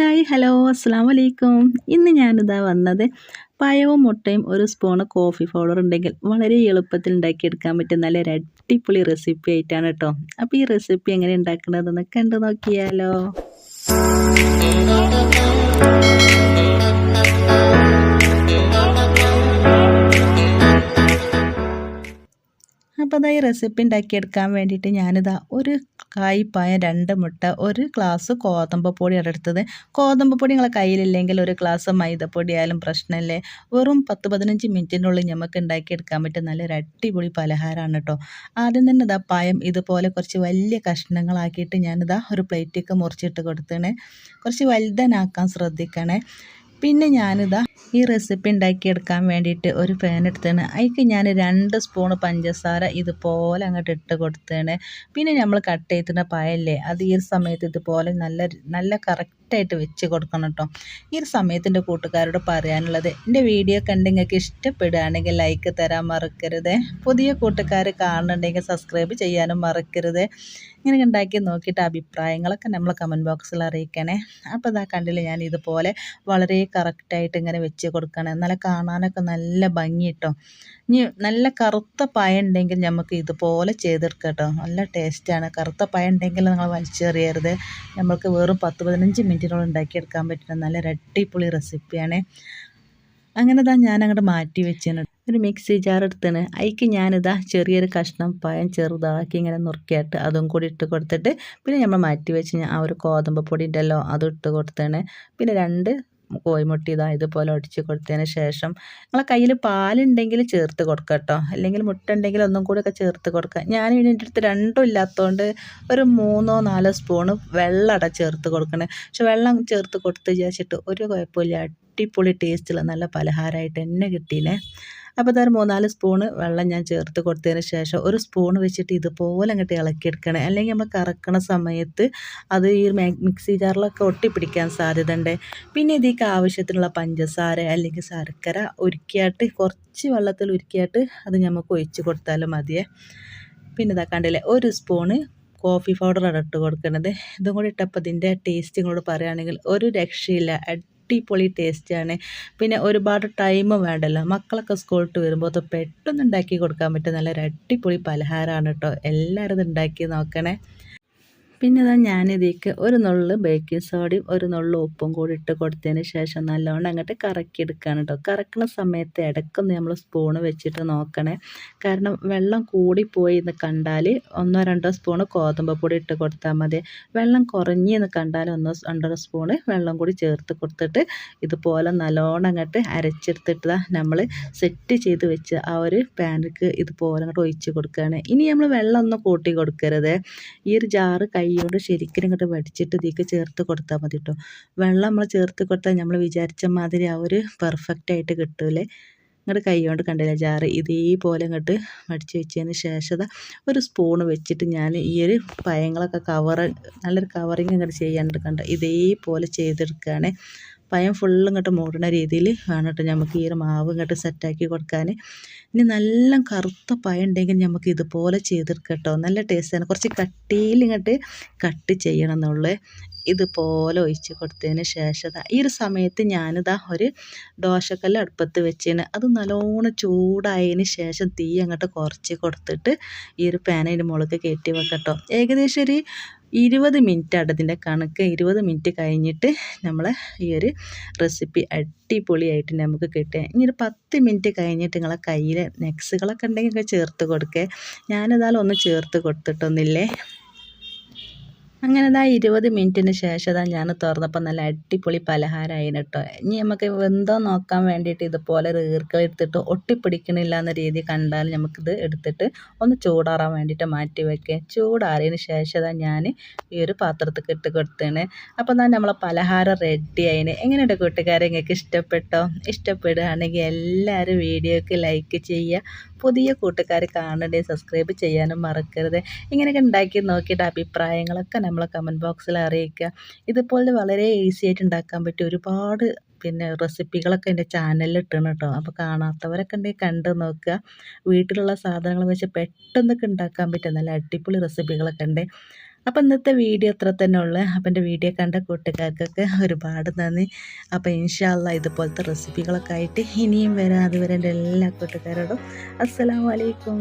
Hi hello അസ്സാം വലൈക്കും ഇന്ന് ഞാനിതാ വന്നത് പഴവും മുട്ടയും ഒരു സ്പൂണ് കോഫി പൗഡർ ഉണ്ടെങ്കിൽ വളരെ എളുപ്പത്തിൽ ഉണ്ടാക്കിയെടുക്കാൻ പറ്റും നല്ല അടിപൊളി റെസിപ്പി ആയിട്ടാണ് കേട്ടോ. അപ്പോൾ ഈ റെസിപ്പി എങ്ങനെ ഉണ്ടാക്കുന്നതെന്ന് കണ്ടു നോക്കിയാലോ. അപ്പോൾ അതാ റെസിപ്പി ഉണ്ടാക്കിയെടുക്കാൻ വേണ്ടിയിട്ട് ഞാനിതാ ഒരു കായ് പായ രണ്ട് മുട്ട ഒരു ഗ്ലാസ് ഗോതമ്പ് പൊടിയാണ് എടുത്തത്. ഗോതമ്പ് പൊടി നിങ്ങളെ കയ്യിലില്ലെങ്കിൽ ഒരു ഗ്ലാസ് മൈദപ്പൊടി ആയാലും പ്രശ്നമല്ലേ. വെറും പത്ത് പതിനഞ്ച് മിനിറ്റിനുള്ളിൽ നമുക്ക് ഉണ്ടാക്കിയെടുക്കാൻ പറ്റും നല്ലൊരു അടിപൊളി പലഹാരമാണ് കേട്ടോ. ആദ്യം തന്നെ ഇതാ പായം ഇതുപോലെ കുറച്ച് വലിയ കഷ്ണങ്ങളാക്കിയിട്ട് ഞാനിതാ ഒരു പ്ലേറ്റൊക്കെ മുറിച്ചിട്ട് കൊടുത്തേണേ. കുറച്ച് വലുതനാക്കാൻ ശ്രദ്ധിക്കണേ. പിന്നെ ഞാനിതാ ഈ റെസിപ്പി ഉണ്ടാക്കിയെടുക്കാൻ വേണ്ടിയിട്ട് ഒരു പാൻ എടുത്താണ് അതിക്ക് ഞാൻ രണ്ട് സ്പൂൺ പഞ്ചസാര ഇതുപോലെ അങ്ങോട്ട് ഇട്ട് കൊടുത്തേണ് പിന്നെ നമ്മൾ കട്ട് ചെയ്തിട്ട് പായല്ലേ അത് ഈ സമയത്ത് ഇതുപോലെ നല്ല നല്ല കറക്റ്റായിട്ട് വെച്ച് കൊടുക്കണം കേട്ടോ ഈ ഒരു സമയത്തിന്റെ കൂട്ടുകാരോട് പറയാനുള്ളത് എന്റെ വീഡിയോ കണ്ട് നിങ്ങൾക്ക് ഇഷ്ടപ്പെടുകയാണെങ്കിൽ ലൈക്ക് തരാൻ മറക്കരുത്. പുതിയ കൂട്ടുകാർ കാണുന്നുണ്ടെങ്കിൽ സബ്സ്ക്രൈബ് ചെയ്യാനും മറക്കരുത്. ഇങ്ങനെ ഉണ്ടാക്കി നോക്കിയിട്ട് അഭിപ്രായങ്ങളൊക്കെ നമ്മൾ കമന്റ് ബോക്സിൽ അറിയിക്കണേ. അപ്പോൾ ഇതാ കണ്ടില്ല ഞാൻ ഇതുപോലെ വളരെ കറക്റ്റായിട്ട് ഇങ്ങനെ വെച്ച് കൊടുക്കണം. എന്നാലേ കാണാനൊക്കെ നല്ല ഭംഗി കിട്ടും ഇനി നല്ല കറുത്ത പഴം ഉണ്ടെങ്കിൽ നമുക്ക് ഇതുപോലെ ചെയ്തെടുക്കാം കേട്ടോ നല്ല ടേസ്റ്റാണ്. കറുത്ത പഴം ഉണ്ടെങ്കിൽ നിങ്ങൾ വലിച്ചെറിയരുത്. നമുക്ക് വെറും പത്ത് പതിനഞ്ച് മിനിറ്റിനോട് ഉണ്ടാക്കിയെടുക്കാൻ പറ്റുന്ന നല്ല രട്ടിപ്പൊളി റെസിപ്പിയാണ്. അങ്ങനെ താ ഞാൻ അങ്ങോട്ട് മാറ്റി വെച്ചാണ്. ഒരു മിക്സി ജാർ എടുത്തിന് അതിക്ക് ഞാനിതാ ചെറിയൊരു കഷ്ണം പഴം ചെറുതാക്കി ഇങ്ങനെ നുറുക്കിയിട്ട് അതും കൂടി ഇട്ട് കൊടുത്തിട്ട് പിന്നെ നമ്മൾ മാറ്റി വെച്ച് ആ ഒരു ഗോതമ്പ് പൊടി ഉണ്ടല്ലോ അതും ഇട്ട് കൊടുത്തേണ്. പിന്നെ രണ്ട് കോഴിമുട്ട ഇതാ ഇതുപോലെ ഒടിച്ച് കൊടുത്തതിന് ശേഷം നിങ്ങളെ കയ്യിൽ പാലുണ്ടെങ്കിൽ ചേർത്ത് കൊടുക്കുക കേട്ടോ. അല്ലെങ്കിൽ മുട്ട ഉണ്ടെങ്കിൽ ഒന്നും കൂടി ഒക്കെ ചേർത്ത് കൊടുക്കുക ഞാൻ ഇതിന്റെ അടുത്ത് രണ്ടും ഇല്ലാത്തതുകൊണ്ട് ഒരു മൂന്നോ നാലോ സ്പൂണ് അട ചേർത്ത് കൊടുക്കണേ. പക്ഷെ വെള്ളം ചേർത്ത് കൊടുത്ത് വിചാരിച്ചിട്ട് ഒരു കുഴപ്പമില്ല. അടിപൊളി ടേസ്റ്റുള്ള നല്ല പലഹാരമായിട്ട് തന്നെ കിട്ടീനെ അപ്പോൾ അതൊരു മൂന്നാൽ സ്പൂണ് വെള്ളം ഞാൻ ചേർത്ത് കൊടുത്തതിന് ശേഷം ഒരു സ്പൂൺ വെച്ചിട്ട് ഇതുപോലെ അങ്ങോട്ട് ഇളക്കിയെടുക്കണേ. അല്ലെങ്കിൽ നമ്മൾ കറക്കണ സമയത്ത് അത് ഈ മിക്സി ജാറിലൊക്കെ ഒട്ടിപ്പിടിക്കാൻ സാധ്യത ഉണ്ട് പിന്നെ ഇതിലേക്ക് ആവശ്യത്തിനുള്ള പഞ്ചസാര അല്ലെങ്കിൽ ശർക്കര ഉരുക്കിയായിട്ട് കുറച്ച് വെള്ളത്തിൽ ഉരുക്കിയായിട്ട് അത് നമുക്ക് ഒഴിച്ച് കൊടുത്താലും മതിയേ. പിന്നെ ഇതാ കണ്ടില്ലേ ഒരു സ്പൂണ് കോഫി പൗഡർ ഇട്ട് കൊടുക്കുന്നത് ഇതും കൂടി ഇട്ടപ്പോൾ ഇതിന്റെ ടേസ്റ്റ് ഇങ്ങോട്ട് പറയുകയാണെങ്കിൽ ഒരു രക്ഷയില്ല. അടിപൊളി ടേസ്റ്റാണ് പിന്നെ ഒരുപാട് ടൈം വേണ്ടല്ലോ. മക്കളൊക്കെ സ്കൂളിട്ട് വരുമ്പോൾ അത് പെട്ടെന്ന് ഉണ്ടാക്കി കൊടുക്കാൻ പറ്റും നല്ലൊരു അടിപൊളി പലഹാരമാണ് കേട്ടോ എല്ലാവരും ഇത് ഉണ്ടാക്കി നോക്കണേ. പിന്നെ ഇതാ ഞാനിതേക്ക് ഒരു നുള്ളു ബേക്കിംഗ് സോഡയും ഒരു നുള്ളു ഉപ്പും കൂടി ഇട്ട് കൊടുത്തതിന് ശേഷം നല്ലോണം അങ്ങോട്ട് കറക്കി എടുക്കുകയാണ് കേട്ടോ കറക്കുന്ന സമയത്ത് ഇടയ്ക്കൊന്ന് നമ്മൾ സ്പൂണ് വെച്ചിട്ട് നോക്കണേ. കാരണം വെള്ളം കൂടിപ്പോയി എന്ന് കണ്ടാൽ ഒന്നോ രണ്ടോ സ്പൂണ് ഗോതമ്പ് പൊടി ഇട്ട് കൊടുത്താൽ മതി. വെള്ളം കുറഞ്ഞു എന്ന് കണ്ടാൽ ഒന്നോ രണ്ടോ സ്പൂണ് വെള്ളം കൂടി ചേർത്ത് കൊടുത്തിട്ട് ഇതുപോലെ നല്ലോണം അങ്ങോട്ട് അരച്ചെടുത്തിട്ട് നമ്മൾ സെറ്റ് ചെയ്ത് വെച്ച് ആ ഒരു പാനിക്ക് ഇതുപോലെ അങ്ങോട്ട് ഒഴിച്ച് കൊടുക്കുകയാണ് ഇനി നമ്മൾ വെള്ളം ഒന്നും കൂട്ടി കൊടുക്കരുത്. ഈ ഒരു ജാറ് കൈ കൊണ്ട് ശരിക്കും ഇങ്ങോട്ട് വടിച്ചിട്ട് ഇതിലേക്ക് ചേർത്ത് കൊടുത്താൽ മതി കേട്ടോ വെള്ളം നമ്മൾ ചേർത്ത് കൊടുത്താൽ നമ്മൾ വിചാരിച്ച മാതിരി ആ ഒരു പെർഫെക്റ്റ് ആയിട്ട് കിട്ടൂലേ. ഇങ്ങോട്ട് കൈ കൊണ്ട് കണ്ടില്ല ജാറ് ഇതേപോലെ ഇങ്ങോട്ട് വടിച്ച് വെച്ചതിന് ശേഷം ഒരു സ്പൂൺ വെച്ചിട്ട് ഞാൻ ഈ ഒരു പഴങ്ങളൊക്കെ കവർ നല്ലൊരു കവറിങ് ഇങ്ങോട്ട് ചെയ്യാണ്ട് കണ്ട ഇതേപോലെ ചെയ്തെടുക്കുകയാണ് പയം ഫുള്ള് ഇങ്ങോട്ട് മൂടുന്ന രീതിയിൽ വേണം കേട്ടോ നമുക്ക് ഈ ഒരു മാവ് ഇങ്ങോട്ട് സെറ്റാക്കി കൊടുക്കാൻ. ഇനി നല്ല കറുത്ത പയം ഉണ്ടെങ്കിൽ നമുക്ക് ഇതുപോലെ ചെയ്തെടുക്കാം കേട്ടോ നല്ല ടേസ്റ്റാണ് കുറച്ച് കട്ടിയിൽ ഇങ്ങോട്ട് കട്ട് ചെയ്യണം എന്നുള്ളത് ഇതുപോലെ ഒഴിച്ച് കൊടുത്തതിന് ശേഷം ഈ ഒരു സമയത്ത് ഞാനിതാ ഒരു ദോശക്കല്ല് അടുപ്പത്ത് വെച്ചതിന് അത് നല്ലോണം ചൂടായതിന് ശേഷം തീ അങ്ങോട്ട് കുറച്ച് കൊടുത്തിട്ട് ഈ ഒരു പാൻ മുളക് കയറ്റി വെക്കട്ടോ ഏകദേശം ഒരു ഇരുപത് മിനിറ്റ് അടുത്തിന്റെ കണക്ക്. ഇരുപത് മിനിറ്റ് കഴിഞ്ഞിട്ട് നമ്മൾ ഈ ഒരു റെസിപ്പി അടിപൊളിയായിട്ട് നമുക്ക് കിട്ടുക. ഇനി ഒരു പത്ത് മിനിറ്റ് കഴിഞ്ഞിട്ട് നിങ്ങളെ കയ്യിൽ നെക്സുകളൊക്കെ ഉണ്ടെങ്കിൽ ചേർത്ത് കൊടുക്കുക ഞാനതാലും ഒന്ന് ചേർത്ത് കൊടുത്തിട്ടൊന്നില്ലേ അങ്ങനെ ഇതാ ഇരുപത് മിനിറ്റിന് ശേഷം ഇതാ ഞാൻ തുറന്നപ്പോൾ നല്ല അടിപൊളി പലഹാരമായിരുന്നു കേട്ടോ ഇനി നമുക്ക് വെന്തോ നോക്കാൻ വേണ്ടിയിട്ട് ഇതുപോലെ ഈർക്കൾ എടുത്തിട്ട് ഒട്ടിപ്പിടിക്കണില്ല എന്ന രീതി കണ്ടാൽ നമുക്കിത് എടുത്തിട്ട് ഒന്ന് ചൂടാറാൻ വേണ്ടിയിട്ട് മാറ്റി വയ്ക്കുക ചൂടാറിയതിന് ശേഷം ഇതാ ഞാൻ ഈ ഒരു പാത്രത്തിൽ ഇട്ട് കൊടുത്തേണ്. അപ്പോൾ എന്നാൽ നമ്മളെ പലഹാരം റെഡി ആയിന്. എങ്ങനെയുണ്ട് കൂട്ടുകാരെ? നിങ്ങൾക്ക് ഇഷ്ടപ്പെട്ടോ? ഇഷ്ടപ്പെടുകയാണെങ്കിൽ എല്ലാവരും വീഡിയോക്ക് ലൈക്ക് ചെയ്യുക. പുതിയ കൂട്ടുകാർ കാണണ്ടേ സബ്സ്ക്രൈബ് ചെയ്യാനും മറക്കരുത്. ഇങ്ങനെയൊക്കെ ഉണ്ടാക്കി നോക്കിയിട്ട് അഭിപ്രായങ്ങളൊക്കെ നമ്മളെ കമന്റ് ബോക്സിൽ അറിയിക്കുക. ഇതുപോലെ വളരെ ഈസി ആയിട്ട് ഉണ്ടാക്കാൻ പറ്റിയ ഒരുപാട് പിന്നെ റെസിപ്പികളൊക്കെ എന്റെ ചാനലിൽ ഇട്ടണം കേട്ടോ. അപ്പോൾ കാണാത്തവരൊക്കെ ഉണ്ടെങ്കിൽ കണ്ട് നോക്കുക. വീട്ടിലുള്ള സാധനങ്ങൾ വെച്ച് പെട്ടെന്നൊക്കെ ഉണ്ടാക്കാൻ പറ്റും നല്ല അടിപൊളി റെസിപ്പികളൊക്കെ ഉണ്ട്. അപ്പോൾ ഇന്നത്തെ വീഡിയോ അത്ര തന്നെ ഉള്ളു. അപ്പം എന്റെ വീഡിയോ കണ്ട കൂട്ടുകാർക്കൊക്കെ ഒരുപാട് നന്ദി. അപ്പോൾ ഇൻഷാല്ല ഇതുപോലത്തെ റെസിപ്പികളൊക്കെ ആയിട്ട് ഇനിയും വരാം. അതുവരെ എന്റെ എല്ലാ കൂട്ടുകാരോടും അസ്സലാമു അലൈക്കും.